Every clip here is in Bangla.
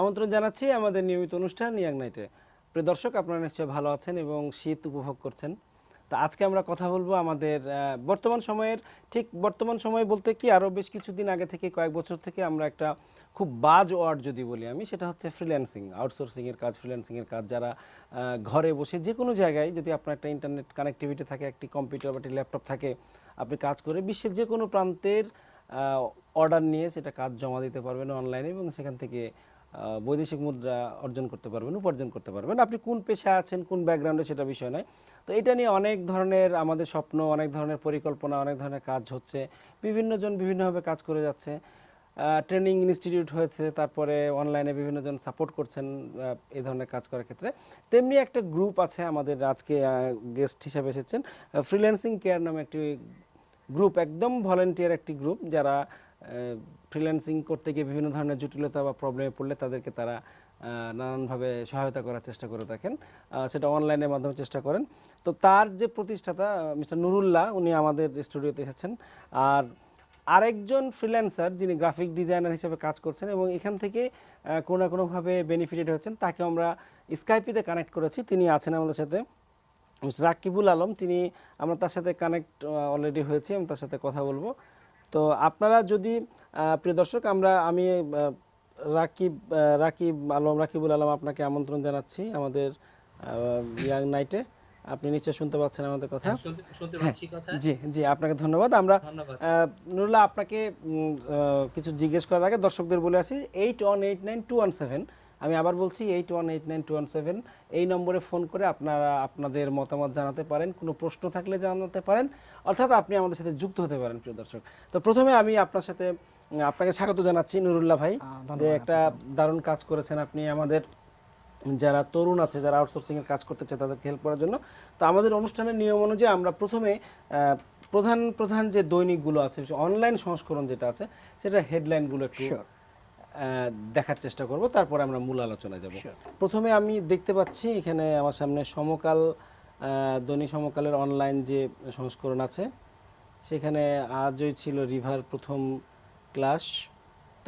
আমন্ত্রণ জানাচ্ছি আমাদের নিয়মিত অনুষ্ঠান ইয়াং নাইটে। প্রিয় দর্শক, আপনারা নিশ্চয়ই ভালো আছেন এবং শীত উপভোগ করছেন। তা আজকে আমরা কথা বলব আমাদের বর্তমান সময়ের, ঠিক বর্তমান সময় বলতে কি আরও বেশ কিছুদিন আগে থেকে, কয়েক বছর থেকে আমরা একটা খুব বাজ ওয়ার্ড যদি বলি আমি, সেটা হচ্ছে ফ্রিল্যান্সিং আউটসোর্সিংয়ের কাজ ফ্রিল্যান্সিংয়ের কাজ। যারা ঘরে বসে যে কোনো জায়গায় যদি আপনার একটা ইন্টারনেট কানেক্টিভিটি থাকে, একটি কম্পিউটার বা একটি ল্যাপটপ থাকে, আপনি কাজ করে বিশ্বের যে কোনো প্রান্তের অর্ডার নিয়ে সেটা কাজ জমা দিতে পারবেন অনলাইনে এবং সেখান থেকে বৈদেশিক মুদ্রা অর্জন করতে পারবেন, উপার্জন করতে পারবেন। আপনি কোন পেশায় আছেন, কোন ব্যাকগ্রাউন্ডে সেটা বিষয় নয়। তো এটা নিয়ে অনেক ধরনের আমাদের স্বপ্ন, অনেক ধরনের পরিকল্পনা, অনেক ধরনের কাজ হচ্ছে। বিভিন্নজন বিভিন্নভাবে কাজ করে যাচ্ছে। ট্রেনিং ইনস্টিটিউট হয়েছে, তারপরে অনলাইনে বিভিন্নজন সাপোর্ট করছেন এই ধরনের কাজ করার ক্ষেত্রে। তেমনি একটা গ্রুপ আছে আমাদের আজকে গেস্ট হিসাবে এসেছেন। ফ্রিল্যান্সিং কেয়ার নামে একটি গ্রুপ একদম ভলেন্টিয়ার একটি গ্রুপ যারা ফ্রিল্যান্সিং করতে গিয়ে বিভিন্ন ধরনের জটিলতা বা প্রবলেমে পড়লে তাদেরকে তারা নানানভাবে সহায়তা করার চেষ্টা করে থাকেন। সেটা অনলাইনের মাধ্যমে চেষ্টা করেন। তো তার যে প্রতিষ্ঠাতা মিস্টার নুরুল্লাহ, উনি আমাদের স্টুডিওতে এসেছেন। আর আরেকজন ফ্রিল্যান্সার যিনি গ্রাফিক ডিজাইনার হিসেবে কাজ করছেন এবং এখান থেকে কোনো না কোনোভাবে বেনিফিটেড হচ্ছেন তাকে আমরা স্কাইপিতে কানেক্ট করেছি। তিনি আছেন আমাদের সাথে। রাকিবুল আলম, তিনি আমরা তার সাথে কানেক্ট অলরেডি হয়েছি, আমি তার সাথে কথা বলব। তো আপনারা যদি প্রিয় দর্শক আমরা আমি রাকিব রাকিব আলম রাকিবুল আলম আপনাকে আমন্ত্রণ জানাচ্ছি আমাদের ইয়াং নাইটে আপনি নিশ্চয় শুনতে পাচ্ছেন আমাদের কথা। পাচ্ছি কথা। জি জি আপনাকে ধন্যবাদ। আমরা নুরুল্লাহ আপনাকে কিছু জিজ্ঞেস করার আগে দর্শকদের বলে আসি eight one eight nine two one seven আমি আবার বলছি eight one eight nine two one seven এই নম্বরে ফোন করে আপনারা আপনাদের মতামত জানাতে পারেন। কোনো প্রশ্ন থাকলে জানাতে পারেন। অর্থাৎ আপনি আমাদের সাথে যুক্ত হতে পারেন প্রিয় দর্শক। তো প্রথমে আমি আপনার সাথে আপনাকে স্বাগত জানাচ্ছি নুরুল্লাহ ভাই যে একটা দারুণ কাজ করেছেন আপনি আমাদের যারা তরুণ আছে যারা আউটসোর্সিং এর কাজ করতে চায় তাদেরকে হেল্প করার জন্য। তো আমাদের অনুষ্ঠানের নিয়ম অনুযায়ী আমরা প্রথমে প্রধান প্রধান যে দৈনিকগুলো আছে অনলাইন সংস্করণ যেটা আছে সেটা হেডলাইনগুলো একটু দেখার চেষ্টা করব তারপরে আমরা মূল আলোচনায় যাব। প্রথমে আমি দেখতে পাচ্ছি এখানে আমার সামনে সমকাল দৈনিক সমকালের অনলাইন যে সংস্করণ আছে, সেখানে আজই ছিল রিভার প্রথম ক্লাস,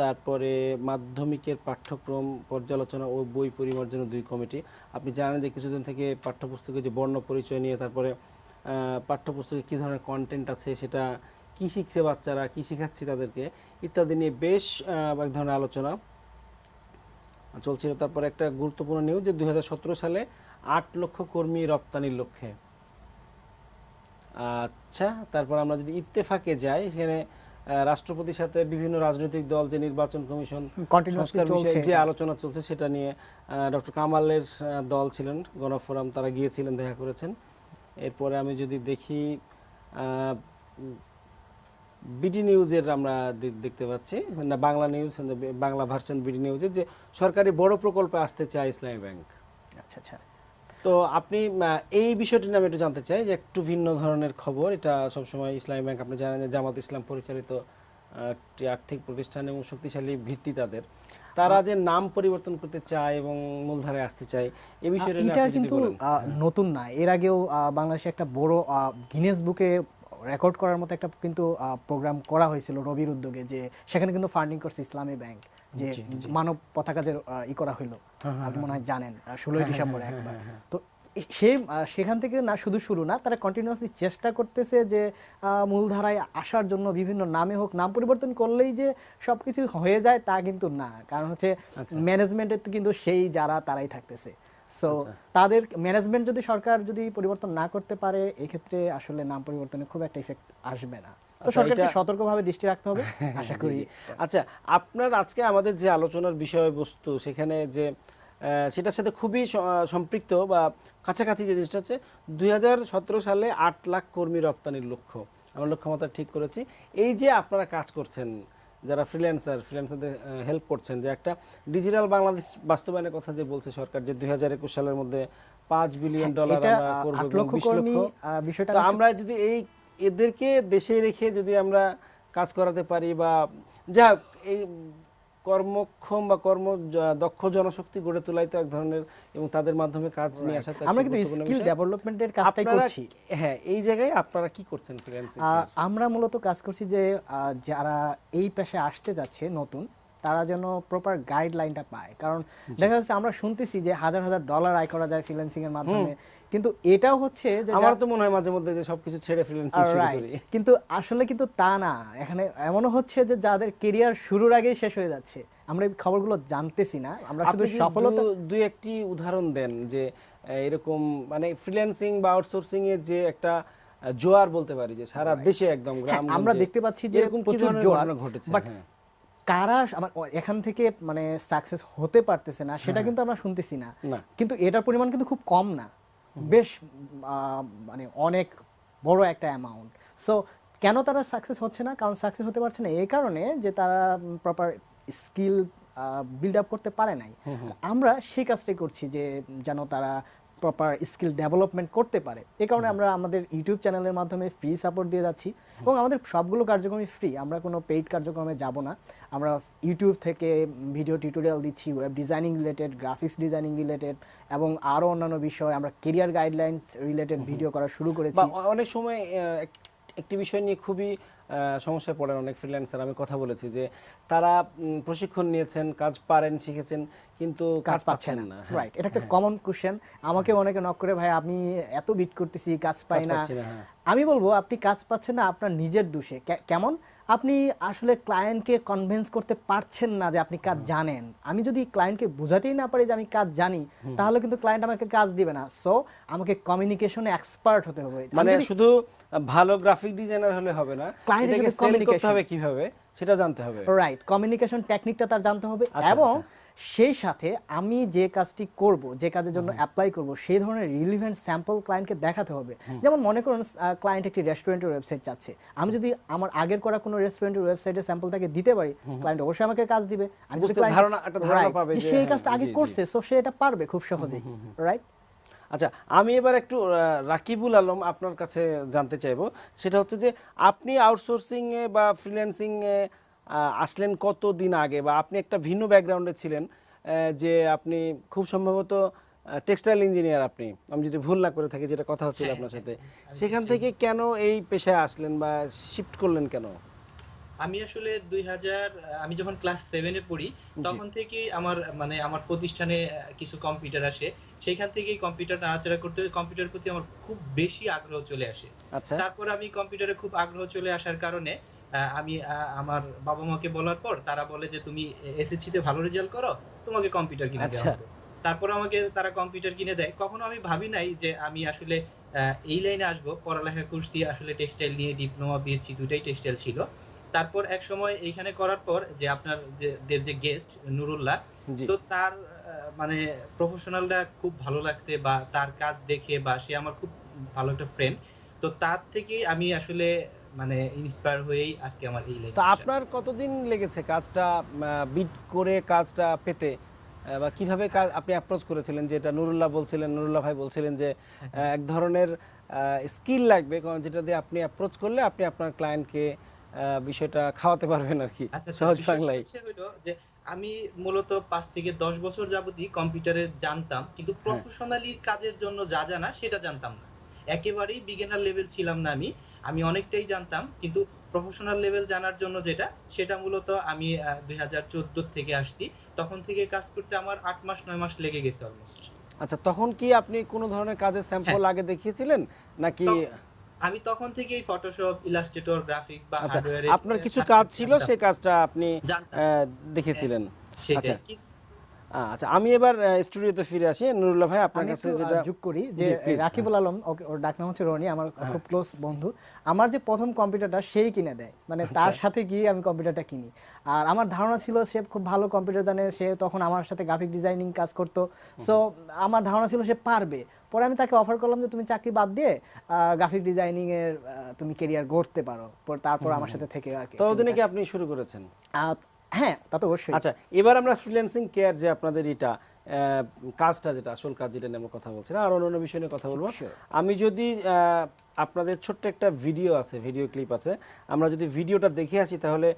তারপরে মাধ্যমিকের পাঠ্যক্রম পর্যালোচনা ও বই পরিমার্জন দুই কমিটি। আপনি জানেন যে কিছুদিন থেকে পাঠ্যপুস্তকে যে বর্ণ পরিচয় নিয়ে, তারপরে পাঠ্যপুস্তকে কী ধরনের কন্টেন্ট আছে, সেটা কী শিখছে বাচ্চারা, কী শেখাচ্ছি তাদেরকে, ইত্যাদি নিয়ে বেশ এক ধরনের আলোচনা চলছিল। তারপরে একটা গুরুত্বপূর্ণ নিউজ যে দু হাজার সতেরো সালে আট লক্ষ কর্মী রপ্তানির লক্ষ্যে। আচ্ছা তারপর আমরা যদি ইত্তেফাকে যাই সেখানে রাষ্ট্রপতির সাথে বিভিন্ন রাজনৈতিক দল যে নির্বাচন কমিশন সংস্কার বিষয়ে যে আলোচনা চলছে সেটা নিয়ে ডক্টর কামালের দল ছিলেন গণফোরাম তারা গিয়েছিলেন দেখা করেছেন। এরপরে আমি যদি দেখি বিডি নিউজের আমরা দেখতে পাচ্ছি না Bangla news Bangla version BD নিউজের যে সরকারি বড় প্রকল্পে আসতে চায় ইসলামী ব্যাংক। আচ্ছা আচ্ছা। তো আপনি এই বিষয়টি নিয়ে আমি একটু জানতে চাই যে একটু ভিন্ন ধরনের খবর। এটা সবসময় ইসলামী ব্যাংক আপনি জানেন যে জামাত ইসলাম পরিচালিত একটি আর্থিক প্রতিষ্ঠান এবং শক্তিশালী ভিত্তি তাদের। তারা যে নাম পরিবর্তন করতে চায় এবং মূলধারে আসতে চায় এই বিষয়টা নিয়ে এটা কিন্তু নতুন না। এর আগেও বাংলাদেশে একটা বড় গিনেস বুকে রেকর্ড করার মতো একটা কিন্তু প্রোগ্রাম করা হয়েছিল রবির উদ্যোগে যে সেখানে কিন্তু ফান্ডিং করছে ইসলামী ব্যাংক। যে মানব পতাকা যে ই করা হইল। আপনি মনে হয় জানেন ষোলোই ডিসেম্বরে একবার। তো সেই সেখান থেকে না শুধু শুরু না তারা কন্টিনিউয়াসলি চেষ্টা করতেছে যে মূলধারায় আসার জন্য বিভিন্ন নামে হোক নাম পরিবর্তন করলেই যে সবকিছু হয়ে যায় তা কিন্তু না। কারণ হচ্ছে ম্যানেজমেন্টের তো কিন্তু সেই যারা তারাই থাকতেছে। সো তাদের ম্যানেজমেন্ট যদি সরকার যদি পরিবর্তন না করতে পারে এক্ষেত্রে আসলে নাম পরিবর্তনে খুব একটা ইফেক্ট আসবে না। তো আচ্ছা, সরকারকে সতর্কভাবে দৃষ্টি রাখতে হবে। আশা করি। আচ্ছা আপনার আজকে আমাদের যে আলোচনার বিষয়বস্তু সেখানে যে সেটার সাথে খুবই সম্পৃক্ত বা কাছাকাছি যে জিনিসটা হচ্ছে দুই সালে আট লাখ কর্মী রপ্তানির লক্ষ্য। আমরা লক্ষ্যমাত্রা ঠিক করেছি। এই যে আপনারা কাজ করছেন যারা ফ্রিল্যান্সার ফ্রিল্যান্সারদের হেল্প করছেন যে একটা ডিজিটাল বাংলাদেশ বাস্তবায়নের কথা যে বলছে সরকার যে দুই হাজার একুশ সালের মধ্যে পাঁচ বিলিয়ন ডলার এটা আমরা করব আট এবং লক্ষ 20 কর্মী লক্ষ। আহ, বিষয়টা তো আমি একটু- আমরা যদি এই এদেরকে দেশে রেখে যদি আমরা কাজ করাতে পারি বা যা এই কর্মক্ষম বা কর্ম দক্ষ জনশক্তি গড়ে তোলাই তো এক ধরনের এবং তাদের মাধ্যমে কাজ নিয়ে আসা আমরা কিন্তু স্কিল ডেভেলপমেন্টের কাজটাই করছি। হ্যাঁ এই জায়গায় আপনারা কি করছেন আমরা মূলত কাজ করছি যে যারা এই পেশায় আসতে যাচ্ছে নতুন তারা যেন প্রপার গাইডলাইনটা পায়। কারণ দেখা যাচ্ছে আমরা শুনতেছি যে হাজার হাজার ডলার আয় করা যায় ফ্রিল্যান্সিং এর মাধ্যমে। কিন্তু এটাও হচ্ছে যে আমার তো মনে হয় মাঝে মধ্যে যে সবকিছু ছেড়ে ফ্রিল্যান্সিং শুরু করি। কিন্তু আসলে কিন্তু তা না। এখানে এমনও হচ্ছে যে যাদের কেরিয়ার শুরুর আগেই শেষ হয়ে যাচ্ছে আমরা এই খবরগুলো জানতেছি না। আমরা শুধু সফলতা দুই একটি উদাহরণ দেন যে এরকম মানে ফ্রিল্যান্সিং বা আউটসোর্সিং এর যে একটা জোয়ার বলতে পারি যে সারা দেশে একদম হ্যাঁ, গ্রাম আমরা দেখতে পাচ্ছি যে এরকম প্রচুর জোয়ার ঘটেছে? বাট হ্যাঁ। কারা আমার এখান থেকে মানে সাকসেস হতে পারতেছে না সেটা কিন্তু আমরা শুনতেছি না। কিন্তু এটার পরিমাণ কিন্তু খুব কম না। বেশ আহ, মানে অনেক বড় একটা অ্যামাউন্ট সো কেন তারা সাকসেস হচ্ছে না? কারণ সাকসেস হতে পারছে না। এই কারণে যে তারা প্রপার স্কিল বিল্ড আপ করতে পারে নাই। আমরা সেই কাজটাই করছি যে যেন তারা প্রপার স্কিল ডেভেলপমেন্ট করতে পারে। এই কারণে আমরা আমাদের ইউটিউব চ্যানেলের মাধ্যমে ফ্রি সাপোর্ট দিয়ে যাচ্ছি এবং আমাদের সবগুলো কার্যক্রমই ফ্রি আমরা কোনো পেইড কার্যক্রমে যাব না। আমরা ইউটিউব থেকে ভিডিও টিউটোরিয়াল দিচ্ছি web designing related graphics designing related এবং আরও অন্যান্য বিষয়। আমরা কেরিয়ার গাইডলাইন্স রিলেটেড ভিডিও করা শুরু করেছি। অনেক সময় এক- একটি বিষয় নিয়ে খুবই সমস্যায় পড়েন অনেক ফ্রিল্যান্সার আমি কথা বলেছি যে তারা প্রশিক্ষণ নিয়েছেন কাজ পারেন শিখেছেন। কিন্তু কাজ পাচ্ছে না। হ্যাঁ। রাইট এটা একটা কমন কোশ্চেন আমাকে অনেকে নক করে ভাই আমি এত বিট করতেছি কাজ পাই না। হ্যাঁ। আমি বলব আপনি কাজ পাচ্ছেন না আপনার নিজের দোষে। কেমন? আপনি আসলে ক্লায়েন্টকে কনভিন্স করতে পারছেন না যে আপনি কাজ জানেন। আমি যদি ক্লায়েন্টকে বোঝাতেই না পারি যে আমি কাজ জানি তাহলে কিন্তু ক্লায়েন্ট আমাকে কাজ দিবে না। সো আমাকে কমিউনিকেশনে এক্সপার্ট হতে হবে। মানে শুধু ভালো গ্রাফিক ডিজাইনার হলে হবে না এর সাথে করতে হবে কীভাবে সেটা জানতে হবে। রাইট কমিউনিকেশন টেকনিকটা তার জানতে হবে আচ্ছা, এবং সেই সাথে আমি যে কাজটি করব যে কাজের জন্য অ্যাপ্লাই করব সেই ধরনের রিলিভেন্ট স্যাম্পল ক্লায়েন্টকে দেখাতে হবে। যেমন মনে করুন ক্লায়েন্ট একটি রেস্টুরেন্টের ওয়েবসাইট চাচ্ছে। আমি যদি আমার আগের করা কোনো রেস্টুরেন্টের ওয়েবসাইটের স্যাম্পল তাকে দিতে পারি ক্লায়েন্ট অবশ্যই আমাকে কাজ দিবে। আমি যদি ধারণা- একটা ধারণা পাবে যে যে সেই হ্যাঁ, কাজটা আগে জি, জি। করছে সো সে এটা পারবে খুব সহজেই রাইট আচ্ছা আমি এবার একটু রাকিবুল আলম আপনার কাছে জানতে চাইব। সেটা হচ্ছে যে আপনি আউটসোর্সিং এ বা ফ্রিল্যান্সিং এ আহ, আসলেন কত দিন আগে বা আপনি একটা ভিন্ন ব্যাকগ্রাউন্ডে ছিলেন যে আপনি খুব সম্ভবত টেক্সটাইল ইঞ্জিনিয়ার আপনি। আমি যদি ভুল না করে থাকি যেটা কথা হচ্ছিল আপনার সাথে। সেখান থেকে কেন এই পেশায় আসলেন বা শিফট করলেন কেন? আমি আসলে দুই হাজার আমি যখন ক্লাস সেভেনে পড়ি তখন থেকেই আমার মানে আমার প্রতিষ্ঠানে কিছু কম্পিউটার আসে। সেখান থেকেই কম্পিউটার নাড়াচাড়া করতে কম্পিউটার প্রতি আমার খুব বেশি আগ্রহ চলে আসে। আচ্ছা। তারপর আমি কম্পিউটারে খুব আগ্রহ চলে আসার কারণে আমি আমার বাবা মাকে বলার পর তারা বলে যে তুমি এসএসসি তে ভালো রেজাল্ট করো তোমাকে কম্পিউটার কিনে দেওয়া আচ্ছা। হবে। তারপর আমাকে তারা কম্পিউটার কিনে দেয়। কখনো আমি ভাবি নাই যে আমি আসলে এই লাইনে আসব। পড়ালেখা করছি আসলে টেক্সটাইল নিয়ে ডিপ্লোমা বিএসসি দুটাই টেক্সটাইল ছিল। তারপর এক সময় এইখানে করার পর যে আপনার যে দের যে গেস্ট নুরুল্লাহ তো তার মানে প্রফেশনালটা খুব ভালো লাগছে বা তার কাজ দেখে বা সে আমার খুব ভালো একটা ফ্রেন্ড তো তার থেকেই আমি আসলে মানে ইন্সপায়ার হয়েই আজকে আমার এই লাইনে তো আপনার কতদিন লেগেছে কাজটা বিট করে কাজটা পেতে? বা কীভাবে কাজ আপনি অ্যাপ্রোচ করেছিলেন যেটা নুরুল্লাহ বলছিলেন নুরুল্লাহ ভাই বলছিলেন যে এক ধরনের স্কিল লাগবে কারণ যেটা দিয়ে আপনি অ্যাপ্রোচ করলে আপনি আপনার ক্লায়েন্টকে বিষয়টা খাওয়াতে পারবেন আর কি আচ্ছা সহজ বাংলায়। যে আমি মূলত পাঁচ থেকে দশ বছর যাবতই কম্পিউটারের জানতাম কিন্তু হ্যাঁ। প্রফেশনালি কাজের জন্য যা জানা সেটা জানতাম না। একেবারেই বিগিনার লেভেল ছিলাম না আমি আমি অনেকটাই জানতাম কিন্তু প্রফেশনাল লেভেল জানার জন্য যেটা সেটা মূলত আমি দুই হাজার চোদ্দ থেকে আসছি। তখন থেকে কাজ করতে আমার আট মাস নয় মাস লেগে গেছে অলমোস্ট আচ্ছা তখন কি আপনি কোনো ধরনের কাজের স্যাম্পল আগে দেখিয়েছিলেন? নাকি আমি তখন থেকেই ফটোশপ ইলাস্ট্রেটর গ্রাফিক্স বা আচ্ছা হার্ডওয়্যারে আপনার কিছু কাজ ছিল সেই কাজটা আপনি দেখেছিলেন সেটাই। আচ্ছা। কি- আচ্ছা আমি এবার স্টুডিওতে ফিরে আসি। নুরুল্লাহ ভাই আপনার কাছে যেটা যোগ করি যে রাকিবুল আলম ওকে- ওর ডাকনাম হচ্ছে রনি আমার খুব ক্লোজ বন্ধু। আমার যে প্রথম কম্পিউটারটা সেই কিনে দেয়। মানে তার আচ্ছা। সাথে গিয়ে আমি কম্পিউটারটা কিনি। আর আমার ধারণা ছিল সে খুব ভালো কম্পিউটার জানে সে তখন আমার সাথে গ্রাফিক ডিজাইনিং কাজ করতো। সো আমার ধারণা ছিল সে পারবে। পরে আমি তাকে অফার করলাম যে তুমি চাকরি বাদ দিয়ে গ্রাফিক ডিজাইনিং এর তুমি কেরিয়ার গড়তে পারো। পর- তারপর আমার সাথে থেকে আর কি ততদিনে কি আপনি শুরু করেছেন? হ্যাঁ তা তো অবশ্যই। আচ্ছা এবার আমরা ফ্রিল্যান্সিং কেয়ার যে আপনাদের এটা কাজটা যেটা আসল কাজ যেটা নিয়ে আমরা কথা বলছি না আর অন্যান্য বিষয় নিয়ে কথা বলব। আমি যদি আপনাদের ছোট্ট একটা ভিডিও আছে ভিডিও ক্লিপ আছে আমরা যদি ভিডিওটা দেখে আসি তাহলে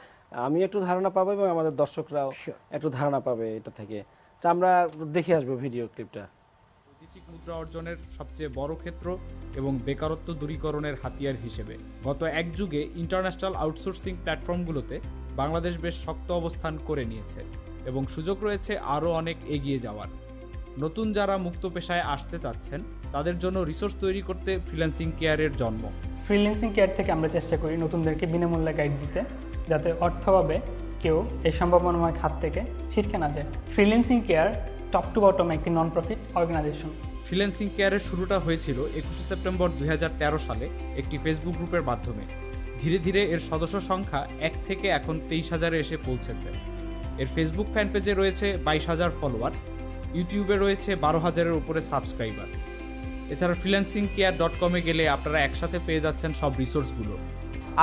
আমি একটু ধারণা পাবো এবং আমাদের দর্শকরাও একটু ধারণা পাবে এটা থেকে। তো আমরা দেখে আসব ভিডিও ক্লিপটা বৈদেশিক মুদ্রা অর্জনের সবচেয়ে বড় ক্ষেত্র এবং বেকারত্ব দূরীকরণের হাতিয়ার হিসেবে। গত এক যুগে ইন্টারন্যাশনাল আউটসোর্সিং প্ল্যাটফর্মগুলোতে বাংলাদেশ বেশ শক্ত অবস্থান করে নিয়েছে এবং সুযোগ রয়েছে আরও অনেক এগিয়ে যাওয়ার। নতুন যারা মুক্ত পেশায় আসতে চাচ্ছেন তাদের জন্য রিসোর্স তৈরি করতে ফ্রিল্যান্সিং কেয়ারের জন্ম। ফ্রিল্যান্সিং কেয়ার থেকে আমরা চেষ্টা করি নতুনদেরকে বিনামূল্যে গাইড দিতে যাতে অর্থভাবে কেউ এই সম্ভাবনাময় খাত থেকে ছিটকে না যায়। Freelancing care top to bottom একটি নন প্রফিট অর্গানাইজেশন ফ্রিল্যান্সিং কেয়ারের শুরুটা হয়েছিল একুশে সেপ্টেম্বর দুই হাজার তেরো সালে একটি ফেসবুক গ্রুপের মাধ্যমে। ধীরে ধীরে এর সদস্য সংখ্যা এক থেকে এখন তেইশ হাজারে এসে পৌঁছেছে। এর ফেসবুক ফ্যান পেজে রয়েছে বাইশ হাজার ফলোয়ার ইউটিউবে রয়েছে বারো হাজারের উপরে সাবস্ক্রাইবার এছাড়া ফ্রিল্যান্সিং কেয়ার ডট কমে গেলে আপনারা একসাথে পেয়ে যাচ্ছেন সব রিসোর্সগুলো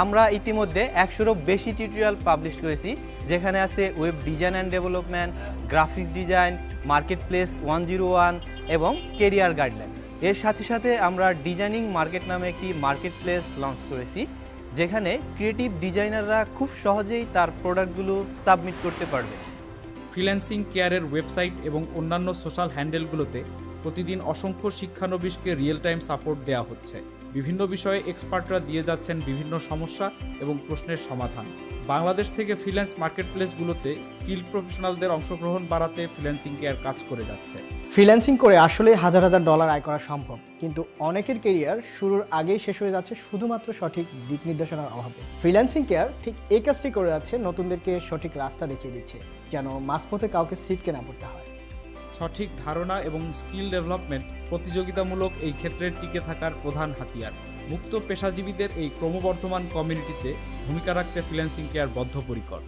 আমরা ইতিমধ্যে একশোরও বেশি টিউটোরিয়াল পাবলিশ করেছি, যেখানে আছে web design and development graphics design market place one zero one এবং কেরিয়ার গাইডলাইন এর সাথে সাথে আমরা ডিজাইনিং মার্কেট নামে একটি মার্কেট প্লেস লঞ্চ করেছি যেখানে ক্রিয়েটিভ ডিজাইনাররা খুব সহজেই তার প্রোডাক্টগুলো সাবমিট করতে পারবে। ফ্রিল্যান্সিং কেয়ারের ওয়েবসাইট এবং অন্যান্য সোশ্যাল হ্যান্ডেলগুলোতে প্রতিদিন অসংখ্য শিক্ষানবিশকে রিয়েল টাইম সাপোর্ট দেওয়া হচ্ছে। বিভিন্ন বিষয়ে এক্সপার্টরা দিয়ে যাচ্ছেন বিভিন্ন সমস্যা এবং প্রশ্নের সমাধান। বাংলাদেশ থেকে ফ্রিল্যান্স মার্কেটপ্লেসগুলোতে স্কিল প্রফেশনালদের অংশগ্রহণ বাড়াতে ফ্রিল্যান্সিং কেয়ার কাজ করে যাচ্ছে। ফ্রিল্যান্সিং করে আসলে হাজার হাজার ডলার আয় করা সম্ভব কিন্তু অনেকের কেরিয়ার শুরুর আগেই শেষ হয়ে যাচ্ছে শুধুমাত্র সঠিক দিক নির্দেশনার অভাবে। ফ্রিল্যান্সিং কেয়ার ঠিক এই কাজটি করে যাচ্ছে নতুনদেরকে সঠিক রাস্তা দেখিয়ে দিচ্ছে যেন মাঝপথে কাউকে সিটকে না পড়তে হয়। সঠিক ধারণা এবং স্কিল ডেভেলপমেন্ট প্রতিযোগিতামূলক এই ক্ষেত্রে টিকে থাকার প্রধান হাতিয়ার। মুক্ত পেশাজীবীদের এই ক্রমবর্ধমান কমিউনিটিতে ভূমিকা রাখতে ফ্রিল্যান্সিং কেয়ার বদ্ধপরিকর।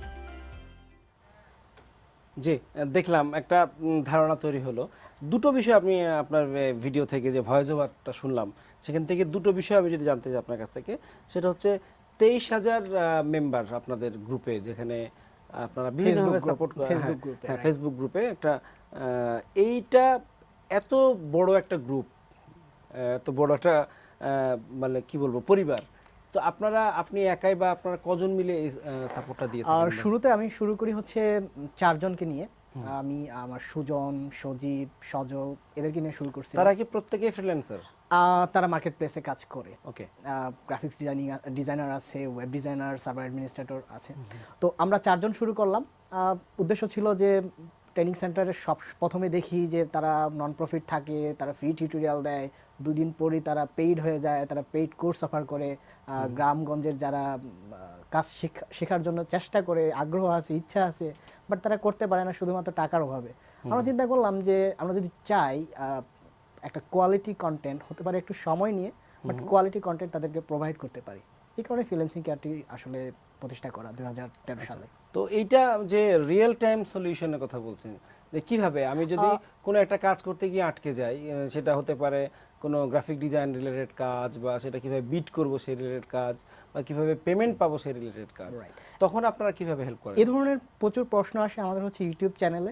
জি দেখলাম একটা ধারণা তৈরি হলো। দুটো বিষয় আপনি আপনার ভিডিও থেকে যে ভয়েস ওভারটা শুনলাম সেখান থেকে দুটো বিষয় আমি যদি জানতে চাই আপনার কাছ থেকে সেটা হচ্ছে তেইশ হাজার মেম্বার আপনাদের গ্রুপে যেখানে আপনারা বিভিন্নভাবে সাপোর্ট group হ্যাঁ। ফেসবুক গ্রুপে একটা আহ, এইটা এত বড় একটা গ্রুপ এত বড় একটা মানে কি বলব পরিবার। তো আপনারা আপনি একাই বা আপনারা কজন মিলে এই সাপোর্টটা দিয়ে আর শুরুতে আমি শুরু করি হচ্ছে চারজনকে নিয়ে। আমি আমার সুজন সজীব সজল এদেরকে নিয়ে শুরু করছি। তারা কি প্রত্যেকেই ফ্রিল্যান্সার তারা মার্কেট প্লেসে কাজ করে। ওকে গ্রাফিক্স ডিজাইনিং ডিজাইনার আছে ওয়েব ডিজাইনার সার্ভার অ্যাডমিনিস্ট্রেটর আছে। তো আমরা চারজন শুরু করলাম। উদ্দেশ্য ছিল যে ট্রেনিং সেন্টারে সব প্রথমে দেখি যে তারা নন প্রফিট থাকে তারা ফ্রি টিউটোরিয়াল দেয় দুদিন পরই তারা পেইড হয়ে যায় তারা পেইড কোর্স অফার করে। গ্রামগঞ্জের যারা কাজ শেখা- শেখার জন্য চেষ্টা করে আগ্রহ আছে ইচ্ছা আছে বাট তারা করতে পারে না শুধুমাত্র টাকার অভাবে। আমরা চিন্তা করলাম যে আমরা যদি চাই একটা কোয়ালিটি কন্টেন্ট হতে পারে একটু সময় নিয়ে বাট কোয়ালিটি কন্টেন্ট তাদেরকে প্রোভাইড করতে পারি। এই কারণে ফ্রিল্যান্সিং কেয়ারটি আসলে প্রতিষ্ঠা করা দুই হাজার তেরো সালে। তো এইটা যে রিয়েল টাইম সলিউশনের কথা বলছেন যে কীভাবে? আমি যদি কোনো একটা কাজ করতে গিয়ে আটকে যাই সেটা হতে পারে কোনো গ্রাফিক ডিজাইন রিলেটেড কাজ বা সেটা কীভাবে বিট করব সেই রিলেটেড কাজ বা কীভাবে পেমেন্ট পাবো সেই রিলেটেড কাজ তখন আপনারা কীভাবে হেল্প করেন? এই ধরনের প্রচুর প্রশ্ন আসে আমাদের হচ্ছে ইউটিউব চ্যানেলে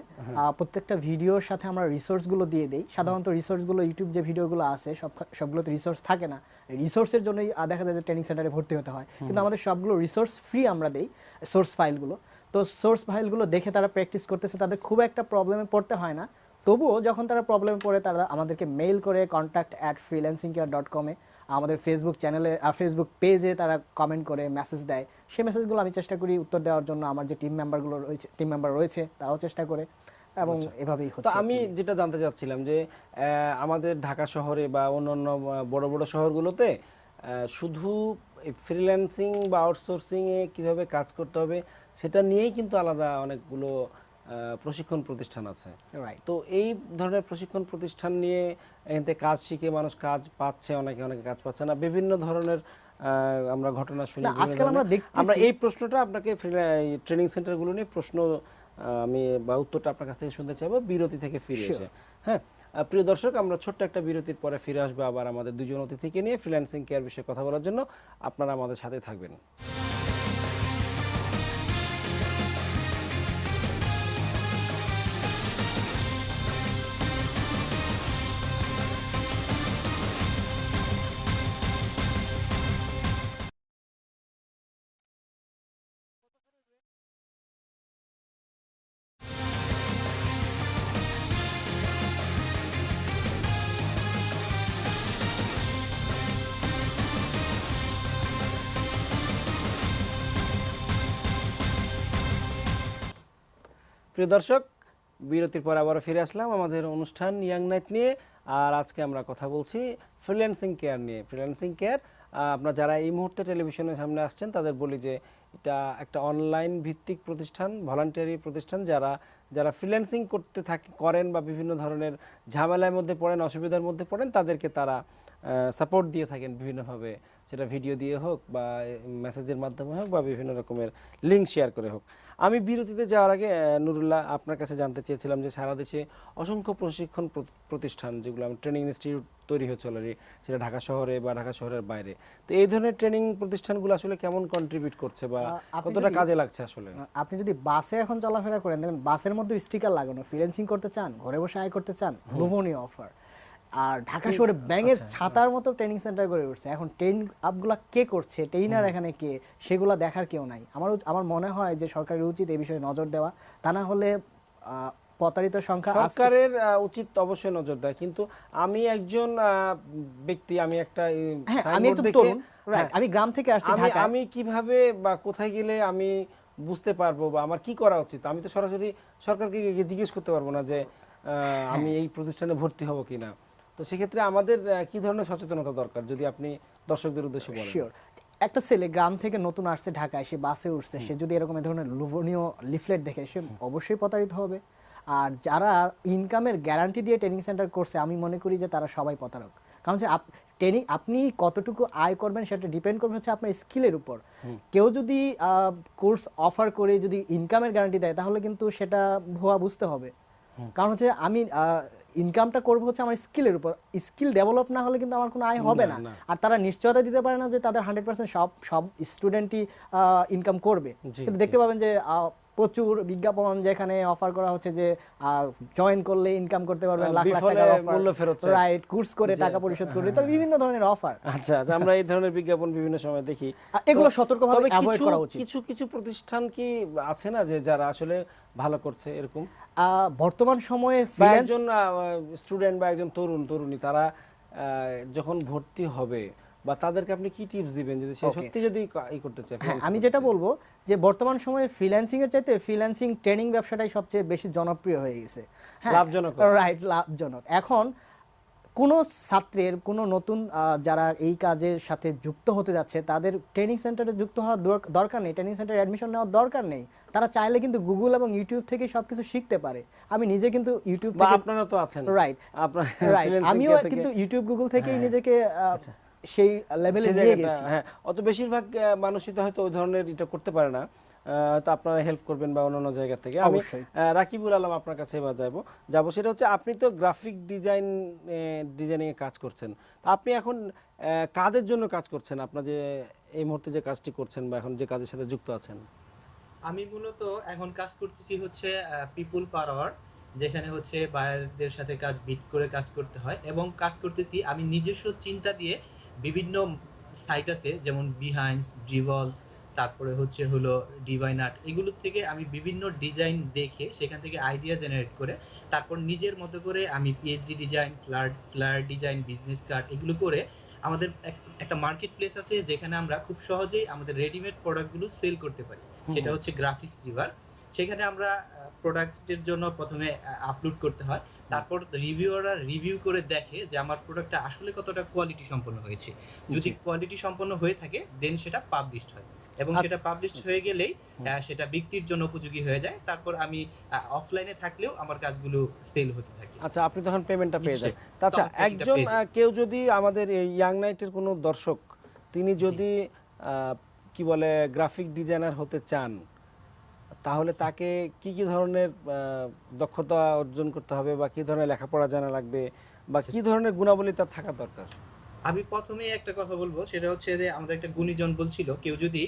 প্রত্যেকটা ভিডিওর সাথে আমরা রিসোর্সগুলো দিয়ে দেই। সাধারণত রিসোর্সগুলো ইউটিউব যে ভিডিওগুলো আছে সব সবগুলোতে রিসোর্স থাকে না। রিসোর্সের জন্যই দেখা যায় যে ট্রেনিং সেন্টারে ভর্তি হতে হয়। কিন্তু আমাদের সবগুলো রিসোর্স ফ্রি আমরা দেই সোর্স ফাইলগুলো তো সোর্স ফাইলগুলো দেখে তারা প্র্যাকটিস করতেছে তাদের খুব একটা প্রবলেমে পড়তে হয় না। তবুও যখন তারা প্রবলেমে পড়ে তারা আমাদেরকে মেইল করে contact at freelancing care dot কমে আমাদের ফেসবুক চ্যানেলে ফেসবুক পেজে তারা কমেন্ট করে মেসেজ দেয়। সেই মেসেজগুলো আমি চেষ্টা করি উত্তর দেওয়ার জন্য আমার যে টিম মেম্বারগুলো রয়েছে টিম মেম্বার রয়েছে তারাও চেষ্টা করে এবং এভাবেই তো হচ্ছে আমি যেটা জানতে চাচ্ছিলাম যে আমাদের ঢাকা শহরে বা অন্যান্য বড় বড় শহরগুলোতে শুধু ফ্রিল্যান্সিং বা আউটসোর্সিংয়ে কীভাবে কাজ করতে হবে সেটা নিয়েই কিন্তু আলাদা অনেকগুলো প্রশিক্ষণ প্রতিষ্ঠান আছে। তো এই ধরনের প্রশিক্ষণ প্রতিষ্ঠান নিয়ে এখান কাজ শিখে মানুষ কাজ পাচ্ছে অনেকে অনেকে কাজ পাচ্ছে না। বিভিন্ন ধরনের আমরা ঘটনা শুনি আজকাল আমরা আমরা এই প্রশ্নটা আপনাকে ট্রেনিং সেন্টারগুলো নিয়ে প্রশ্ন আমি বা উত্তরটা আপনার কাছ থেকে শুনতে চাইব বিরতি থেকে ফিরে এসে। হ্যাঁ প্রিয় দর্শক আমরা ছোট্ট একটা বিরতির পরে ফিরে আসব আবার আমাদের দুজন অতিথিকে নিয়ে ফ্রিল্যান্সিং কেয়ার বিষয়ে কথা বলার জন্য। আপনারা আমাদের সাথে থাকবেন। প্রিয় দর্শক, বিরতির পর আবারও ফিরে আসলাম আমাদের অনুষ্ঠান ইয়াং নাইট নিয়ে। আর আজকে আমরা কথা বলছি ফ্রিল্যান্সিং কেয়ার নিয়ে। ফ্রিল্যান্সিং কেয়ার আপনার যারা এই মুহূর্তে টেলিভিশনের সামনে আসছেন, তাদের বলি যে এটা একটা অনলাইন ভিত্তিক প্রতিষ্ঠান ভলান্টিয়ারি প্রতিষ্ঠান। যারা যারা ফ্রিল্যান্সিং করতে থাকে, করেন বা বিভিন্ন ধরনের ঝামেলার মধ্যে পড়েন, অসুবিধার মধ্যে পড়েন, তাদেরকে তারা সাপোর্ট দিয়ে থাকেন বিভিন্নভাবে। সেটা ভিডিও দিয়ে হোক বা মেসেজের মাধ্যমে হোক বা বিভিন্ন রকমের লিঙ্ক শেয়ার করে হোক। আমি বিরতিতে যাওয়ার আগে নুরুল্লাহ আপনার কাছে জানতে চেয়েছিলাম যে সারা দেশে অসংখ্য প্রশিক্ষণ প্রতিষ্ঠান যেগুলো আমার ট্রেনিং ইনস্টিটিউট তৈরি হয়েছে অলরেডি সেটা ঢাকা শহরে বা ঢাকা শহরের বাইরে। তো এই ধরনের ট্রেনিং প্রতিষ্ঠানগুলো আসলে কেমন কন্ট্রিবিউট করছে বা কতটা কাজে লাগছে আসলে? আপনি যদি বাসে এখন চলাফেরা করেন দেখেন বাসের মধ্যে স্টিকার লাগানো ফ্রিল্যান্সিং করতে চান ঘরে বসে আয় করতে চান লোভনীয় অফার আর ঢাকা শহরে ব্যাঙের ছাতার মতো ট্রেনিং সেন্টার করে উঠছে। এখন ট্রেন আপগুলা কে করছে? ট্রেনার এখানে কে? সেগুলো দেখার কেউ নাই। আমার আমার মনে হয় যে সরকারের উচিত এই বিষয়ে নজর দেওয়া। তা না হলে প্রতারিত সংখ্যা সরকারের উচিত অবশ্যই নজর দেয়। কিন্তু আমি একজন ব্যক্তি আমি একটা হ্যাঁ আমি একটু তরুণ হ্যাঁ, আমি গ্রাম থেকে আসছি ঢাকা আমি কীভাবে বা কোথায় গেলে আমি বুঝতে পারব বা আমার কি করা উচিত? আমি তো সরাসরি সরকারকে জিজ্ঞেস করতে পারব না যে আহ, আমি এই প্রতিষ্ঠানে ভর্তি হব কিনা। তো সেক্ষেত্রে আমাদের কি ধরনের সচেতনতা দরকার যদি আপনি দর্শকদের উদ্দেশ্যে বলেন? শিওর একটা ছেলে গ্রাম থেকে নতুন আসছে ঢাকায় সে বাসে উঠছে সে যদি এরকম ধরনের লোভনীয় লিফলেট দেখে সে অবশ্যই প্রতারিত হবে। আর যারা ইনকামের গ্যারান্টি দিয়ে ট্রেনিং সেন্টার করছে আমি মনে করি যে তারা সবাই প্রতারক। কারণ যে ট্রেনিং আপনি কতটুকু আয় করবেন সেটা ডিপেন্ড করবে হচ্ছে আপনার স্কিলের উপর। কেউ যদি কোর্স অফার করে যদি ইনকামের গ্যারান্টি দেয় তাহলে কিন্তু সেটা ভুয়া বুঝতে হবে। কারণ হচ্ছে আমি ইনকামটা করব হচ্ছে আমার স্কিলের উপর। স্কিল ডেভেলপ না হলে কিন্তু আমার কোনো আয় হবে না। আর তারা নিশ্চয়তা দিতে পারে না যে তাদের হান্ড্রেড পার্সেন্ট সব সব স্টুডেন্টই ইনকাম করবে। কিন্তু দেখতে পাবেন যে প্রচুর বিজ্ঞাপন যেখানে অফার করা হচ্ছে যে জয়েন করলে ইনকাম করতে পারবেন লাখ লাখ টাকার মূল্য ফেরত রাইট কোর্স করে টাকা পরিশোধ করবে তো বিভিন্ন ধরনের অফার আচ্ছা আচ্ছা আমরা এই ধরনের বিজ্ঞাপন বিভিন্ন সময় দেখি। এগুলো সতর্কভাবে অ্যাভয়েড কিছু- করা উচিত। কিছু কিছু প্রতিষ্ঠান কি আছে না যে যারা আসলে ভালো করছে এরকম? আহ, বর্তমান সময়ে একজন স্টুডেন্ট বা একজন তরুণ তরুণী তারা আহ, যখন ভর্তি হবে বা তাদেরকে আপনি কি টিপস দিবেন যদি সে সত্যি যদি ই করতে চায় হ্যাঁ আমি যেটা বলব যে বর্তমান সময়ে ফ্রিল্যান্সিং এর চাইতে ফ্রিল্যান্সিং ট্রেনিং ব্যবসাটাই সবচেয়ে বেশি জনপ্রিয় হয়ে গেছে। লাভজনক। রাইট লাভজনক। এখন কোনো ছাত্রের কোনো নতুন যারা এই কাজের সাথে যুক্ত হতে যাচ্ছে তাদের ট্রেনিং সেন্টারে যুক্ত হওয়ার দর- দরকার নেই ট্রেনিং সেন্টারে অ্যাডমিশন নেওয়ার দরকার নেই। তারা চাইলে কিন্তু গুগল এবং ইউটিউব থেকে সবকিছু শিখতে পারে। আমি নিজে কিন্তু ইউটিউব থেকে আপনারা তো আছেন। রাইট আপনার রাইট আমিও কিন্তু ইউটিউব গুগল থেকেই হ্যাঁ। নিজেকে আহ, সেই লেভেলে নিয়ে গেছি। হ্যাঁ। অত বেশিরভাগ মানুষই তো হয়তো ওই ধরনের এটা করতে পারে না। তো আপনারা হেল্প করবেন বা অন্যান্য জায়গা থেকে। আমি রাকিবুল আলম আপনার কাছে এবার যাব। যাব সেটা হচ্ছে আপনি তো গ্রাফিক ডিজাইন ডিজাইনিং এ কাজ করছেন। তো আপনি এখন কাদের জন্য কাজ করছেন? আপনার যে এই মুহূর্তে যে কাজটি করছেন বা এখন যে কাজের সাথে যুক্ত আছেন? আমি মূলত এখন কাজ করতেছি হচ্ছে পিপুল পার আওয়ার যেখানে হচ্ছে বায়ারদের সাথে কাজ বিট করে কাজ করতে হয়। এবং কাজ করতেছি আমি নিজস্ব চিন্তা দিয়ে বিভিন্ন সাইট আছে যেমন বিহাইন্স ড্রিভলস তারপরে হচ্ছে হলো ডিভাইন আর্ট এগুলোর থেকে আমি বিভিন্ন ডিজাইন দেখে সেখান থেকে আইডিয়া জেনারেট করে তারপর নিজের মতো করে আমি পিএইচডি ডিজাইন ফ্লার ফ্লায়ার ডিজাইন বিজনেস কার্ড এগুলো করে আমাদের এক- একটা মার্কেট প্লেস আছে যেখানে আমরা খুব সহজেই আমাদের রেডিমেড প্রোডাক্টগুলো সেল করতে পারি। সেটা হচ্ছে গ্রাফিক্স রিভার সেখানে আমরা প্রোডাক্টের জন্য প্রথমে আপলোড করতে হয়। তারপর রিভিউয়াররা রিভিউ করে দেখে যে আমার প্রোডাক্টটা আসলে কতটা কোয়ালিটি সম্পন্ন হয়েছে। যদি কোয়ালিটি সম্পন্ন হয়ে থাকে দেন সেটা পাবলিশড হয়। এবং সেটা পাবলিশড হয়ে গেলেই সেটা বিক্রির জন্য উপযোগী হয়ে যায়। তারপর আমি অফলাইনে থাকলেও আমার কাজগুলো সেল হতে থাকে। আচ্ছা আপনি তখন পেমেন্টটা পেয়ে যান। আচ্ছা একজন কেউ যদি আমাদের এই ইয়াং নাইটের কোনো দর্শক তিনি যদি আহ, কি বলে গ্রাফিক ডিজাইনার হতে চান তাহলে তাকে কি কি ধরনের দক্ষতা অর্জন করতে হবে বা কি ধরনের লেখাপড়া জানা লাগবে বা কি ধরনের গুণাবলী তার থাকা দরকার? আমি প্রথমে একটা কথা বলব, সেটা হচ্ছে যে আমাদের একটা গুণীজন বলছিল, কেউ যদি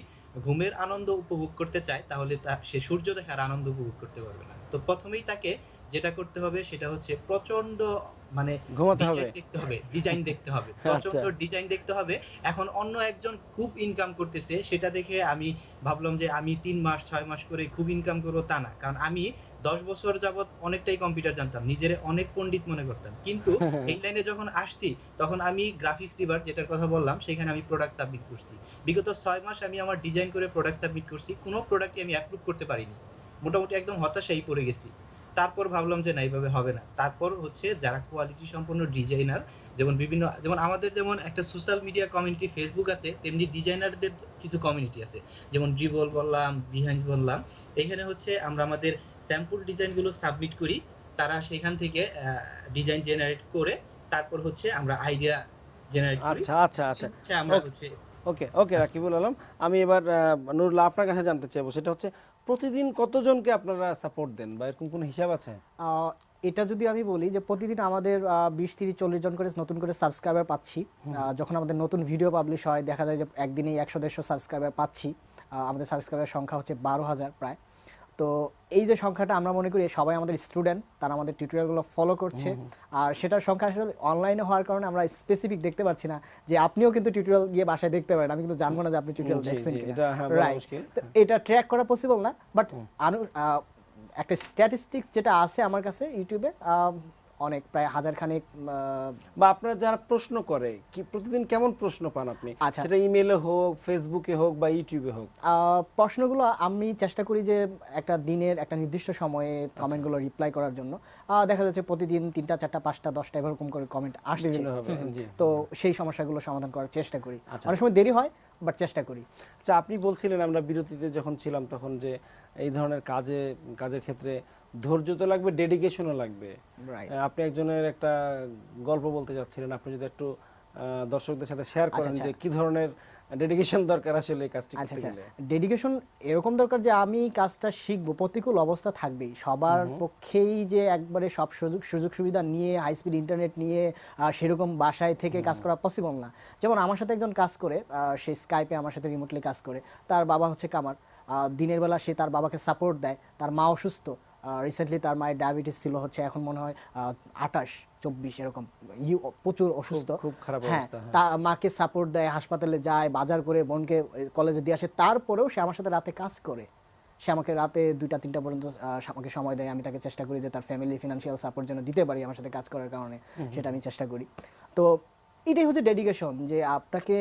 ঘুমের আনন্দ উপভোগ করতে চায়, তাহলে তা, সে সূর্য দেখার আনন্দ উপভোগ করতে পারবে না। তো প্রথমেই তাকে যেটা করতে হবে সেটা হচ্ছে প্রচণ্ড মানে ঘুমাতে হবে। দেখতে হবে ডিজাইন দেখতে হবে। আচ্ছা। প্রচণ্ড ডিজাইন দেখতে হবে। এখন অন্য একজন খুব ইনকাম করতেছে সেটা দেখে আমি ভাবলাম যে আমি তিন মাস ছয় মাস করে খুব ইনকাম করব তা না। কারণ আমি দশ বছর যাবত অনেকটাই কম্পিউটার জানতাম নিজের অনেক পণ্ডিত মনে করতাম। কিন্তু এই লাইনে যখন আসছি তখন আমি গ্রাফিক্স রিভার যেটার কথা বললাম সেখানে আমি প্রোডাক্ট সাবমিট করছি। বিগত ছয় মাস আমি আমার ডিজাইন করে প্রোডাক্ট সাবমিট করছি কোনো প্রোডাক্টই আমি অ্যাপ্রুভ করতে পারিনি। মোটামুটি একদম হতাশাই পড়ে গেছি। তারপর ভাবলাম যে না এইভাবে হবে না। তারপর হচ্ছে যারা কোয়ালিটি সম্পন্ন ডিজাইনার যেমন বিভিন্ন যেমন আমাদের যেমন একটা সোশ্যাল মিডিয়া কমিউনিটি ফেসবুক আছে তেমনি ডিজাইনারদের কিছু কমিউনিটি আছে। যেমন ড্রিবল বললাম বিহাইন্স বললাম এখানে হচ্ছে আমরা আমাদের স্যাম্পল ডিজাইনগুলো সাবমিট করি। তারা সেখান থেকে ডিজাইন জেনারেট করে তারপর হচ্ছে আমরা আইডিয়া জেনারেট করি। আচ্ছা আচ্ছা আচ্ছা। আমরা. হচ্ছে ওকে ওকে রাকিবুল আলম। আমি এবার নুরুল্লাহ আপনার কাছে জানতে চাইব। সেটা হচ্ছে প্রতিদিন কতজনকে আপনারা সাপোর্ট দেন বা এরকম কোনো হিসাব আছে? এটা যদি আমি বলি যে প্রতিদিন আমাদের বিশ তিরিশ চল্লিশ জন করে নতুন করে সাবস্ক্রাইবার পাচ্ছি। যখন আমাদের নতুন ভিডিও পাবলিশ হয় দেখা যায় যে একদিনেই একশো দেড়শো সাবস্ক্রাইবার পাচ্ছি। আমাদের সাবস্ক্রাইবার সংখ্যা হচ্ছে বারো হাজার প্রায়। তো এই যে সংখ্যাটা আমরা মনে করি সবাই আমাদের স্টুডেন্ট তারা আমাদের টিউটোরিয়ালগুলো ফলো করছে। আর সেটার সংখ্যা আসলে অনলাইনে হওয়ার কারণে আমরা স্পেসিফিক দেখতে পাচ্ছি না যে আপনিও কিন্তু টিউটোরিয়াল গিয়ে বাসায় দেখতে পারেন। আমি কিন্তু জানব না যে আপনি টিউটোরিয়াল দেখছেন হ্যাঁ। তো এটা ট্র্যাক করা পসিবল না বাট একটা স্ট্যাটিস্টিক্স যেটা আছে আমার কাছে ইউটিউবে অনেক প্রায় হাজার খানেক বা আপনারা যারা প্রশ্ন করে কি প্রতিদিন কেমন প্রশ্ন পান আপনি আচ্ছা। সেটা ইমেলে হোক ফেসবুকে হোক বা ইউটিউবে হোক প্রশ্নগুলো আমি চেষ্টা করি যে একটা দিনের একটা নির্দিষ্ট সময়ে আচ্ছা। কমেন্টগুলো রিপ্লাই করার জন্য দেখা যাচ্ছে প্রতিদিন তিনটা চারটা পাঁচটা দশটা এরকম করে কমেন্ট আসছে। তো সেই সমস্যাগুলো সমাধান করার চেষ্টা করি আচ্ছা। অনেক সময় দেরি হয় বাট চেষ্টা করি আচ্ছা আপনি বলছিলেন আমরা বিরতিতে যখন ছিলাম তখন যে এই ধরনের কাজে কাজের ক্ষেত্রে ধৈর্য তো লাগবে ডেডিকেশনও লাগবে। আপনি একজনের একটা গল্প বলতে যাচ্ছিলেন আপনি যদি একটু দর্শকদের সাথে শেয়ার করেন আচ্ছা। যে কি ধরনের ডেডিকেশন দরকার আসলে এই কাজটি আচ্ছা করতে আচ্ছা। গেলে। ডেডিকেশন এরকম দরকার যে আমি কাজটা শিখব প্রতিকূল অবস্থা থাকবেই। সবার পক্ষেই যে একবারে সব সুযোগ সুযোগ সুবিধা নিয়ে হাই স্পিড ইন্টারনেট নিয়ে সেরকম বাসায় থেকে কাজ করা পসিবল না। যেমন আমার সাথে একজন কাজ করে সে স্কাইপে আমার সাথে রিমোটলি কাজ করে। তার বাবা হচ্ছে কামার। দিনের বেলা সে তার বাবাকে সাপোর্ট দেয়। তার মা অসুস্থ। রিসেন্টলি তার মায়ের ডায়াবেটিস ছিল হচ্ছে এখন মনে হয় আঠাশ চব্বিশ এরকম। প্রচুর অসুস্থ। খুব খারাপ হ্যাঁ হ্যাঁ। তা মাকে সাপোর্ট দেয় হাসপাতালে যায় বাজার করে বোনকে কলেজে দিয়ে আসে। তারপরেও সে আমার সাথে রাতে কাজ করে। সে আমাকে রাতে দুইটা তিনটা পর্যন্ত আমাকে সময় দেয়। আমি তাকে চেষ্টা করি যে তার ফ্যামিলি ফিনান্সিয়াল সাপোর্ট যেন দিতে পারি আমার সাথে কাজ করার কারণে। সেটা আমি চেষ্টা করি। তো এটাই হচ্ছে ডেডিকেশন যে আপনাকে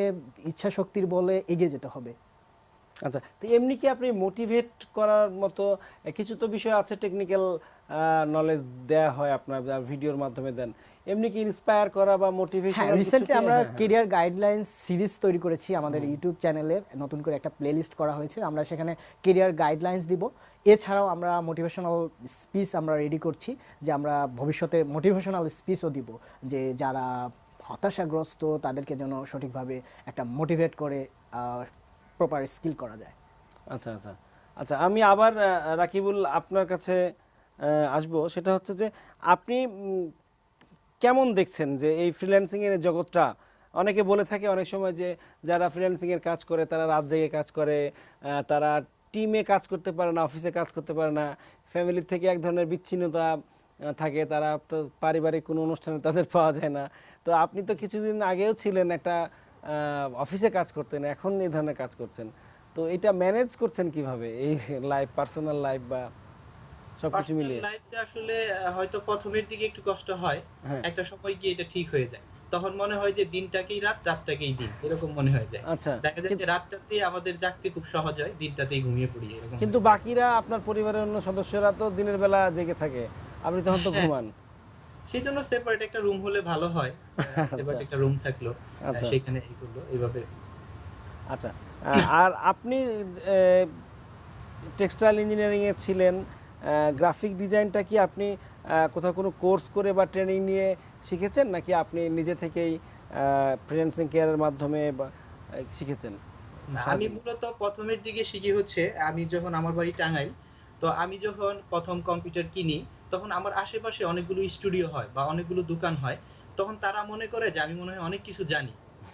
ইচ্ছা শক্তির বলে এগিয়ে যেতে হবে। আচ্ছা তো এমনি কি আপনি মোটিভেট করার মতো কিছু তো বিষয় আছে টেকনিক্যাল নলেজ দেয়া হয় আপনার ভিডিওর মাধ্যমে দেন। এমনি কি ইন্সপায়ার করা বা মোটিভেশন হ্যাঁ রিসেন্টলি আমরা কেরিয়ার গাইডলাইন সিরিজ তৈরি করেছি আমাদের ইউটিউব চ্যানেলে নতুন করে একটা প্লেলিস্ট করা হয়েছে আমরা সেখানে কেরিয়ার গাইডলাইন্স দিব। এছাড়াও আমরা মোটিভেশনাল স্পিচ আমরা রেডি করছি যে আমরা ভবিষ্যতে মোটিভেশনাল স্পিচও দিব যে যারা হতাশাগ্রস্ত তাদেরকে যেন সঠিকভাবে একটা মোটিভেট করে প্রপার স্কিল করা যায়। আচ্ছা আচ্ছা। আচ্ছা আমি আবার রাকিবুল আপনার কাছে আসব। সেটা হচ্ছে যে, আপনি কেমন দেখছেন যে এই ফ্রিল্যান্সিং এর জগৎটা? অনেকে বলে থাকে অনেক সময় যে, যারা ফ্রিল্যান্সিং এর কাজ করে, তারা রাত জেগে কাজ করে তারা টিমে কাজ করতে পারে না অফিসে কাজ করতে পারে না। ফ্যামিলির থেকে এক ধরনের বিচ্ছিন্নতা থাকে। তারা তো পারিবারিক কোনো অনুষ্ঠানে তাদের পাওয়া যায় না। তো আপনি তো কিছুদিন আগেও ছিলেন একটা অফিসে কাজ করতেন এখন এই ধরনের কাজ করছেন। তো এটা ম্যানেজ করছেন কীভাবে? এই লাইফ পার্সোনাল লাইফ বা সবকিছু মিলিয়ে? লাইফটা আসলে হয়তো প্রথমের দিকে একটু কষ্ট হয়। হ্যাঁ। একটা সময় গিয়ে এটা ঠিক হয়ে যায়। তখন মনে হয় যে দিনটাকেই রাত রাতটাকেই দিন। এরকম মনে হয়ে যায়। আচ্ছা দেখা যায় যে রাতটাতে আমাদের জাগতে খুব সহজ হয় দিনটাতেই ঘুমিয়ে পড়ি এরকম কিন্তু বাকিরা আপনার পরিবারের অন্য সদস্যরা তো দিনের বেলা জেগে থাকে। আপনি তখন তো ঘুমান। সেই জন্য সেপারেট একটা রুম হলে ভালো হয় সেপারেট একটা রুম থাকল আচ্ছা। সেখানে এই করল এইভাবে। আচ্ছা আর আপনি টেক্সটাইল ইঞ্জিনিয়ারিং এ ছিলেন গ্রাফিক ডিজাইনটা কি আপনি কোথাও কোনো কোর্স করে বা ট্রেনিং নিয়ে শিখেছেন নাকি আপনি নিজে থেকেই ফ্রিল্যান্সিং কেয়ারের মাধ্যমে শিখেছেন? আমি মূলত প্রথমের দিকে শিখি হচ্ছে আমি যখন আমার বাড়ি টাঙ্গাইল তো আমি যখন প্রথম কম্পিউটার কিনি তখন আমার আশেপাশে অনেকগুলো স্টুডিও হয় বা অনেকগুলো দোকান হয়। তখন তারা মনে করে যে আমি মনে হয় অনেক কিছু জানি।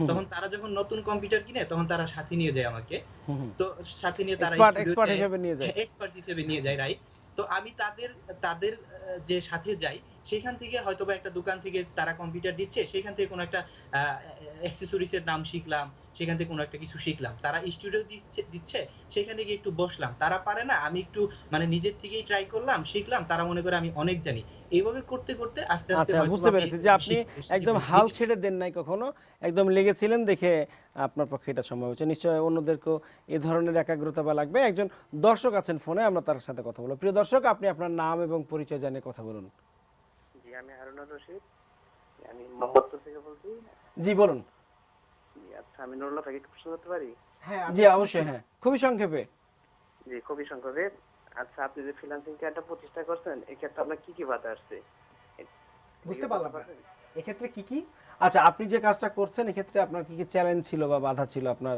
তখন তারা যখন নতুন কম্পিউটার কিনে তখন তারা সাথে নিয়ে যায় আমাকে। তো সাথে নিয়ে তারা তে- হিসেবে নিয়ে যায়। হ্যাঁ, expert হিসেবে নিয়ে যায় রাইট তো আমি তাদের তাদের যে সাথে যাই সেখান থেকে হয়তো বা একটা দোকান থেকে তারা কম্পিউটার দিচ্ছে সেখান থেকে কোনো একটা অ্যাক্সেসরিজের নাম শিখলাম। সেখান থেকে কোনো একটা কিছু শিখলাম। তারা স্টুডিও দিচ্ছে দিচ্ছে সেখানে গিয়ে একটু বসলাম। তারা পারে না আমি একটু মানে নিজের থেকেই ট্রাই করলাম শিখলাম তারা মনে করে আমি অনেক জানি। এইভাবে করতে করতে আস্তে আস্তে আচ্ছা বুঝতে পেরেছি যে আপনি একদম হাল ছেড়ে দেন নাই কখনো একদম লেগেছিলেন দেখে আপনার পক্ষে এটা সম্ভব হচ্ছে নিশ্চয়ই অন্যদেরকেও এ ধরনের একাগ্রতা বা লাগবে। একজন দর্শক আছেন ফোনে আমরা তার সাথে কথা বলব। প্রিয় দর্শক আপনি আপনার নাম এবং পরিচয় জানিয়ে কথা বলুন। জি আমি হারুনুর রশিদ আমি মোহাম্মদপুর থেকে বলছি। জি বলুন। আমি নুরুল্লাহ ভাইকে একটু প্রশ্ন করতে পারি? হ্যাঁ জি অবশ্যই হ্যাঁ খুবই সংক্ষেপে। জি খুবই সংক্ষেপে। আচ্ছা আপনি যে ফ্রিল্যান্সিং কার্ডটা প্রতিষ্ঠা করছেন এক্ষেত্রে আপনার কি কি বাধা আসছে? বুঝতে পারলাম না। এক্ষেত্রে কি কি? আচ্ছা আপনি যে কাজটা করছেন এক্ষেত্রে আপনার কি কি চ্যালেঞ্জ ছিল বা বাধা ছিল আপনার?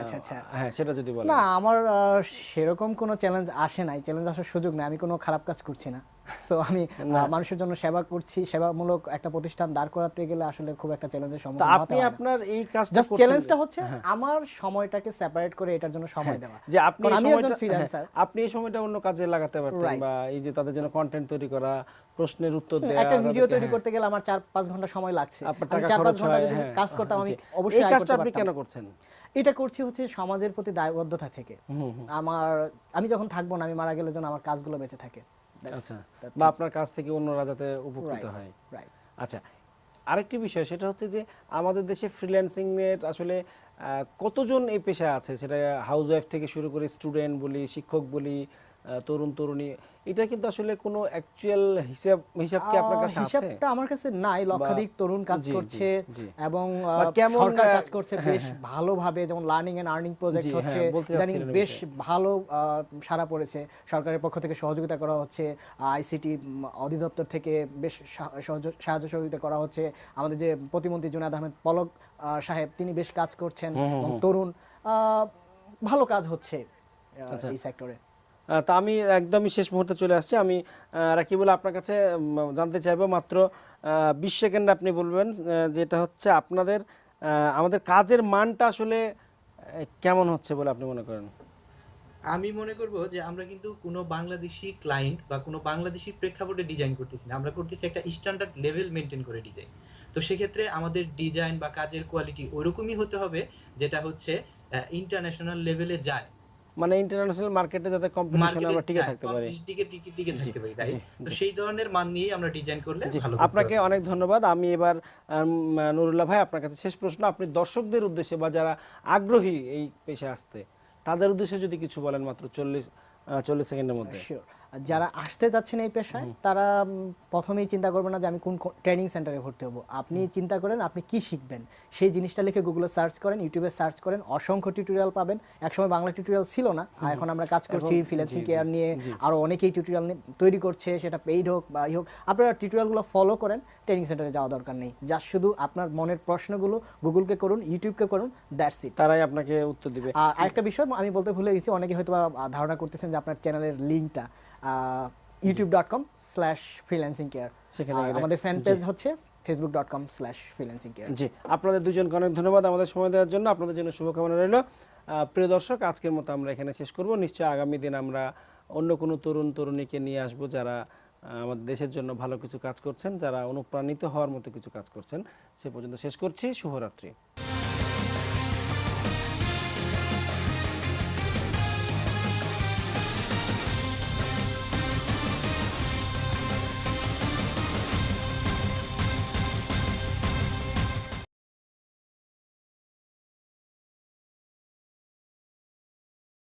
আচ্ছা, আচ্ছা। হ্যাঁ সেটা যদি বলেন। না আমার আহ, সেরকম কোনো চ্যালেঞ্জ আসে নাই। চ্যালেঞ্জ আসার সুযোগ নাই। আমি কোনো খারাপ কাজ করছি না। সো আমি মানুষের জন্য সেবা করছি সেবামূলক একটা প্রতিষ্ঠান দাঁড় করাতে গেলে আসলে খুব একটা চ্যালেঞ্জের সম্মুখীন হতে আপনি হয়। আপনার এই কাজটা জাস্ট করছেন চ্যালেঞ্জটা হচ্ছে আমার সময়টাকে সেপারেট করে এটার জন্য সময় দেওয়া। যে আপনি এই আমি একজন সময়টা- ফ্রিল্যান্সার হ্যাঁ, আপনি এই সময়টা অন্য কাজে লাগাতে পারতেন বা এই যে তাদের জন্য কন্টেন্ট তৈরি করা প্রশ্নের উত্তর দেওয়া একটা ভিডিও তৈরি হ্যাঁ, করতে গেলে আমার চার পাঁচ ঘণ্টা সময় লাগছে। আমি টাকা চার পাঁচ খরচ ঘণ্টা যদি হ্যাঁ, কাজ করতাম আমি অবশ্যই এই কাজটা আপনি কেন করছেন? এটা করছি হচ্ছে সমাজের প্রতি দায়বদ্ধতা থেকে। আমার আমি যখন থাকব না আমি মারা গেলে যেন আমার কাজগুলো বেঁচে থাকে। আচ্ছা বা আপনার কাছ থেকে অন্য রাজাতে উপকৃত হয়. আচ্ছা আরেকটি বিষয় সেটা হচ্ছে যে আমাদের দেশে ফ্রিল্যান্সিং এর আসলে আহ, কতজন এই পেশা আছে? সেটা হাউস ওয়াইফ থেকে শুরু করে স্টুডেন্ট বলি শিক্ষক বলি তরুণ তরুণী এটা কিন্তু আসলে কোনো অ্যাকচুয়াল হিসাব হিসাব কি আপনার কাছে আছে? হিসাবটা আমার কাছে নাই। লক্ষাধিক তরুণ কাজ করছে এবং সরকার কাজ করছে হ্যাঁ, বেশ ভালোভাবে যেমন লার্নিং এন্ড আর্নিং প্রজেক্ট হচ্ছে হ্যাঁ, ইদানিং বেশ ভালো সাড়া পড়েছে। সরকারের পক্ষ থেকে সহযোগিতা করা হচ্ছে আইসিটি অধিদপ্তর থেকে বেশ সাহায্য সহযোগিতা করা হচ্ছে। আমাদের যে প্রতিমন্ত্রী জুনাদ আহমেদ পলক সাহেব তিনি বেশ কাজ করছেন এবং তরুণ আহ, ভালো কাজ হচ্ছে আচ্ছা। এই সেক্টরে তা আমি একদমই শেষ মুহূর্তে চলে আসছি। আমি রাকিবুল আপনার কাছে জানতে চাইব মাত্র বিশ সেকেন্ড আপনি বলবেন যেটা হচ্ছে আপনাদের আমাদের কাজের মানটা আসলে কেমন হচ্ছে বলে আপনি মনে করেন? আমি মনে করব যে আমরা কিন্তু কোনো বাংলাদেশি ক্লায়েন্ট বা কোনো বাংলাদেশি প্রেক্ষাপটে ডিজাইন করতেছি না। আমরা করতেছি একটা স্ট্যান্ডার্ড লেভেল মেনটেন করে ডিজাইন তো সেক্ষেত্রে আমাদের ডিজাইন বা কাজের কোয়ালিটি ওরকমই হতে হবে, যেটা হচ্ছে ইন্টারন্যাশনাল লেভেলে যায়। মানে ইন্টারন্যাশনাল মার্কেটে যাতে কম্পিটিশন আমরা টিকে থাকতে পারি। টিকে টিকে টিকে থাকতে পারি তাই? তো সেই ধরনের মান নিয়ে আমরা ডিজাইন করলে ভালো আপনাকে অনেক ধন্যবাদ। আমি এবার নুরুল্লাহ ভাই আপনার কাছে শেষ প্রশ্ন। আপনি দর্শকদের উদ্দেশ্যে বা যারা আগ্রহী এই পেশায় আসতে তাদের উদ্দেশ্যে যদি কিছু বলেন মাত্র চল্লিশ চল্লিশ সেকেন্ডের মধ্যে। শিওর যারা আসতে যাচ্ছেন এই পেশায় তারা প্রথমেই চিন্তা করবেন না যে আমি কোন ট্রেনিং সেন্টারে ভর্তি হব। আপনি চিন্তা করেন আপনি কি শিখবেন। সেই জিনিসটা লিখে গুগলে সার্চ করেন ইউটিউবে সার্চ করেন অসংখ্য টিউটোরিয়াল পাবেন। একসময় বাংলা টিউটোরিয়াল ছিল না এখন আমরা কাজ করছি ফ্রিল্যান্সিং কেয়ার নিয়ে আরও অনেকেই টিউটোরিয়াল তৈরি করছে সেটা পেইড হোক বা হোক। আপনারা টিউটোরিয়ালগুলো ফলো করেন ট্রেনিং সেন্টারে যাওয়া দরকার নেই। জাস্ট শুধু আপনার মনের প্রশ্নগুলো গুগলকে করুন ইউটিউবকে করুন দ্যাটস ইট তারাই আপনাকে উত্তর দিবে। আর আরেকটা বিষয় আমি বলতে ভুলে গেছি অনেকে হয়তো ধারণা করতেছেন যে আপনার চ্যানেলের লিঙ্কটা YouTube dot com slash freelancing care সেখানে আমাদের ফ্যান পেজ হচ্ছে Facebook dot com slash freelancing care ji আপনাদের দুজনকে অনেক ধন্যবাদ আমাদের সময় দেওয়ার জন্য। আপনাদের জন্য শুভকামনা রইল। প্রিয় দর্শক আজকের মতো আমরা এখানে শেষ করব। নিশ্চয়ই আগামী দিন আমরা অন্য কোনো তরুণ তরুণীকে নিয়ে আসব যারা আমাদের দেশের জন্য ভালো কিছু কাজ করছেন যারা অনুপ্রাণিত হওয়ার মতো কিছু কাজ করছেন। সে পর্যন্ত শেষ করছি। শুভরাত্রি।